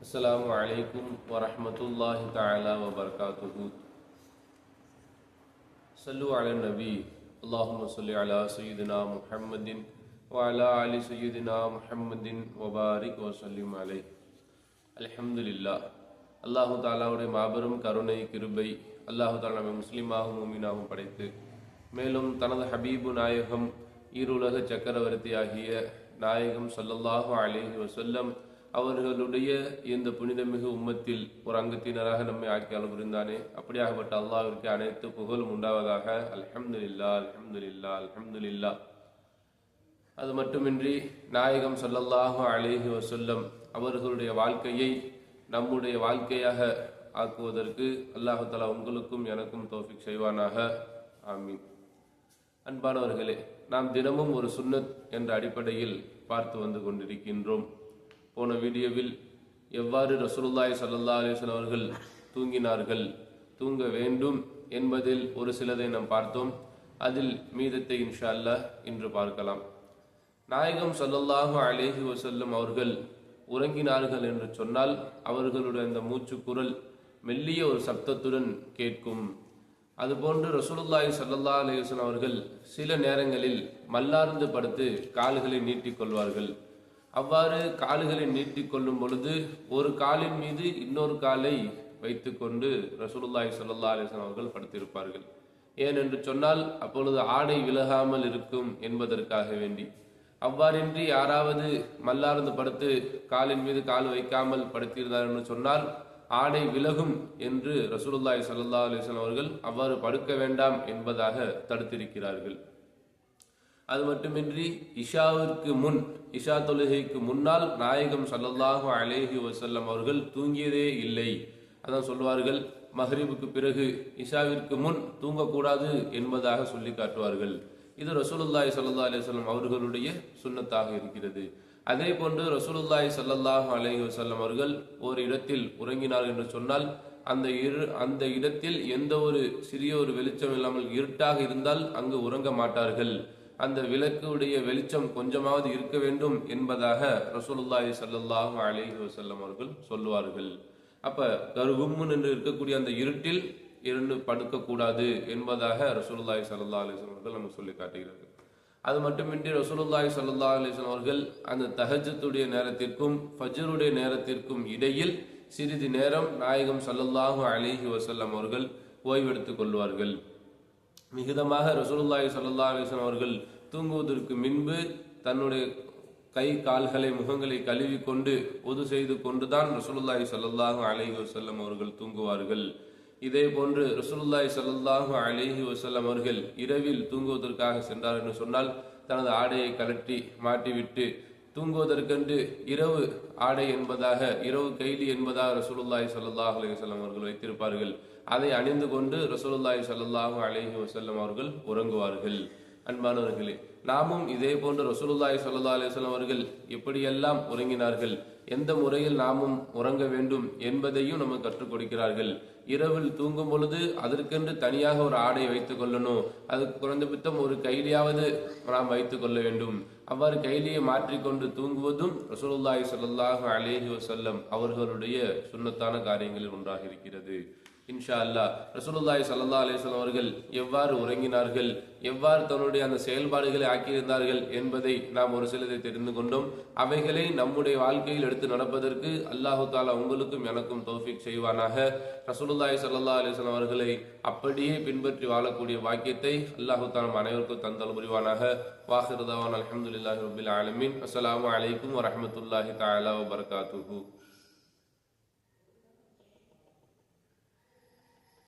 السلام عليكم ورحمة الله تعالى وبركاته صلوا على النبي اللهم صل على سيدنا محمد وعلى آل سيدنا محمد وبارك وسلم عليه الحمد لله அல்லாஹு தாலாவுடைய மாபெரும் கருணை கிருபை அல்லாஹு தாலா நம்மை முஸ்லீமாகவும் மூமினாகவும் படைத்து மேலும் தனது ஹபீபு நாயகம் ஈருலக சக்கரவர்த்தி ஆகிய நாயகம் ஸல்லல்லாஹு அலைஹி வஸல்லம் அவர்களுடைய இந்த புனிதமிகு உம்மத்தில் ஒரு அங்கத்தினராக நம்மை ஆக்கியாலும் புரிந்தானே அப்படியாகப்பட்ட அல்லாவிற்கு அனைத்து புகழும் உண்டாவதாக. அல்ஹம்துலில்லாஹ் அல்ஹம்துலில்லாஹ் அல்ஹம்துலில்லாஹ். அது மட்டுமின்றி நாயகம் சொல்லல்லாஹு அலைஹி வசல்லம் அவர்களுடைய வாழ்க்கையை நம்முடைய வாழ்க்கையாக ஆக்குவதற்கு அல்லாஹாலா உங்களுக்கும் எனக்கும் தோஃபிக் செய்வானாக. ஆமீன். அன்பானவர்களே நாம் தினமும் ஒரு சுன்னத் என்ற அடிப்படையில் பார்த்து வந்து கொண்டிருக்கின்றோம். போன வீடியோவில் எவ்வாறு ரசூலுல்லாய் சல்லா அலைஹி அவர்கள் தூங்கினார்கள் தூங்க வேண்டும் என்பதில் ஒரு சிலதை நாம் பார்த்தோம். அதில் மீதத்தை இன்ஷா அல்லா இன்று பார்க்கலாம். நாயகம் சல்லல்லாஹு அலேஹி வசல்லம் அவர்கள் உறங்கினார்கள் என்று சொன்னால் அவர்களுடைய அந்த மூச்சு குரல் மெல்லிய ஒரு சப்தத்துடன் கேட்கும். அதுபோன்று ரசூலுல்லாய் சல்லல்லா அலைஹி அவர்கள் சில நேரங்களில் மல்லார்ந்து படுத்து கால்களை நீட்டிக் கொள்வார்கள். அவ்வாறு கால்களை நீட்டிக் கொள்ளும் பொழுது ஒரு காலின் மீது இன்னொரு காலை வைத்துக்கொண்டு ரசூலுல்லாஹி ஸல்லல்லாஹு அலிஸ்லாம் அவர்கள் படுத்திருப்பார்கள். ஏனென்று சொன்னால் அப்பொழுது ஆடை விலகாமல் இருக்கும் என்பதற்காக வேண்டி. அவ்வாறின்றி யாராவது மல்லார்ந்து படுத்து காலின் மீது கால் வைக்காமல் படுத்தியிருந்தார் என்று சொன்னால் ஆடை விலகும் என்று ரசூலுல்லாய் சல்லா அலிஸ்லாம் அவர்கள் அவ்வாறு படுக்க வேண்டாம் என்பதாக தடுத்திருக்கிறார்கள். அது மட்டுமின்றி இஷாவிற்கு முன் இஷா தொழுகைக்கு முன்னால் நாயகம் சல்லல்லாஹு அலேஹி வசல்லம் அவர்கள் தூங்கியதே இல்லை. அதான் சொல்வார்கள் மஹ்ரிபுக்கு பிறகு இஷாவிற்கு முன் தூங்கக்கூடாது என்பதாக சொல்லி காட்டுவார்கள். இது ரசூலுல்லாஹி சல்லா அலைஹி அவர்களுடைய சுன்னத்தாக இருக்கிறது. அதே போன்று ரசூலுல்லாஹி சல்லல்லாஹு அலஹி வசல்லம் அவர்கள் ஒரு இடத்தில் உறங்கினார் என்று சொன்னால் அந்த இரு அந்த இடத்தில் எந்த ஒரு சிறிய ஒரு வெளிச்சம் இல்லாமல் இருட்டாக இருந்தால் அங்கு உறங்க மாட்டார்கள். அந்த விளக்குடைய வெளிச்சம் கொஞ்சமாவது இருக்க வேண்டும் என்பதாக ரசூலுல்லாஹி சல்லாஹு அலைஹி வசல்லம் அவர்கள் சொல்லுவார்கள். அப்ப கருகும்முன் என்று இருக்கக்கூடிய அந்த இருட்டில் இருந்து படுக்கக்கூடாது என்பதாக ரசூலுல்லாஹி சல்லா அலிஸ்லாம் அவர்கள் நமக்கு சொல்லி காட்டுகிறார்கள். அது மட்டுமின்றி ரசூலுல்லாஹி சல்லா அலிஸ்லாம் அவர்கள் அந்த தஹஜத்துடைய நேரத்திற்கும் ஃபஜ்ருடைய நேரத்திற்கும் இடையில் சிறிது நேரம் நாயகம் ஸல்லல்லாஹு அலிஹி வசல்லம் அவர்கள் ஓய்வெடுத்துக் கொள்வார்கள். மிகுதமாக ரசூலுல்லாஹி சல்லா அலைஹி அவர்கள் தூங்குவதற்கு முன்பு தன்னுடைய கை கால்களை முகங்களை கழுவி கொண்டு பொது செய்து கொண்டுதான் ரசூலுல்லாஹி சல்லாஹூ அலஹி வசல்லம் அவர்கள் தூங்குவார்கள். இதே போன்று ரசூலுல்லாஹி சல்லாஹூ அலஹி வசல்லம் அவர்கள் இரவில் தூங்குவதற்காக சென்றார் என்று சொன்னால் தனது ஆடையை கலட்டி மாட்டிவிட்டு தூங்குவதற்கென்று இரவு ஆடை என்பதாக இரவு கைலி என்பதாக ரசூலுல்லாஹி ஸல்லல்லாஹு அலி வல்லம் அவர்கள் வைத்திருப்பார்கள். அதை அணிந்து கொண்டு ரசூலுல்லாஹி ஸல்லல்லாஹு அலஹி வசல்லம் அவர்கள் உறங்குவார்கள். அன்பானவர்களே நாமும் இதே போன்று ரசூலுல்லாஹி சல்லா அலைஹி அவர்கள் எப்படியெல்லாம் உறங்கினார்கள்? எந்த முறையில் நாமும் உறங்க வேண்டும் என்பதையும் நமக்கு கற்றுக் கொடுக்கிறார்கள். இரவில் தூங்கும் பொழுது அதற்கென்று தனியாக ஒரு ஆடை வைத்துக் கொள்ளணும். அதுக்கு குறைந்தபட்சம் ஒரு கைலியாவது நாம் வைத்துக் கொள்ள வேண்டும். அவ்வாறு கைலியை மாற்றிக்கொண்டு தூங்குவதும் ரசூலுல்லாஹி ஸல்லல்லாஹு அலேஹி வசல்லம் அவர்களுடைய சுன்னத்தான காரியங்களில் ஒன்றாக இருக்கிறது. இன்ஷா அல்லாஹ் ரசூலுல்லாய் சல்லா அலிஸ்லாம் அவர்கள் எவ்வாறு உறங்கினார்கள் எவ்வாறு தன்னுடைய அந்த செயல்பாடுகளை ஆக்கியிருந்தார்கள் என்பதை நாம் ஒரு சிலதை தெரிந்து கொண்டோம். அவைகளை நம்முடைய வாழ்க்கையில் எடுத்து நடப்பதற்கு அல்லாஹு தாலா உங்களுக்கும் எனக்கும் தௌஃபிக் செய்வானாக. ரசூலுல்லாய் சல்லா அலிஸ்லாம் அவர்களை அப்படியே பின்பற்றி வாழக்கூடிய வாக்கியத்தை அல்லாஹு தாலம் அனைவருக்கும் தந்தல் புரிவானாக. வாஹிருதாவான் அலமதுல்லாஹி ரபுல் ஆலமின். அஸ்லாம் அலைக்கும் வரமத்துல்லாஹி தாலா வபரகாத்துஹு.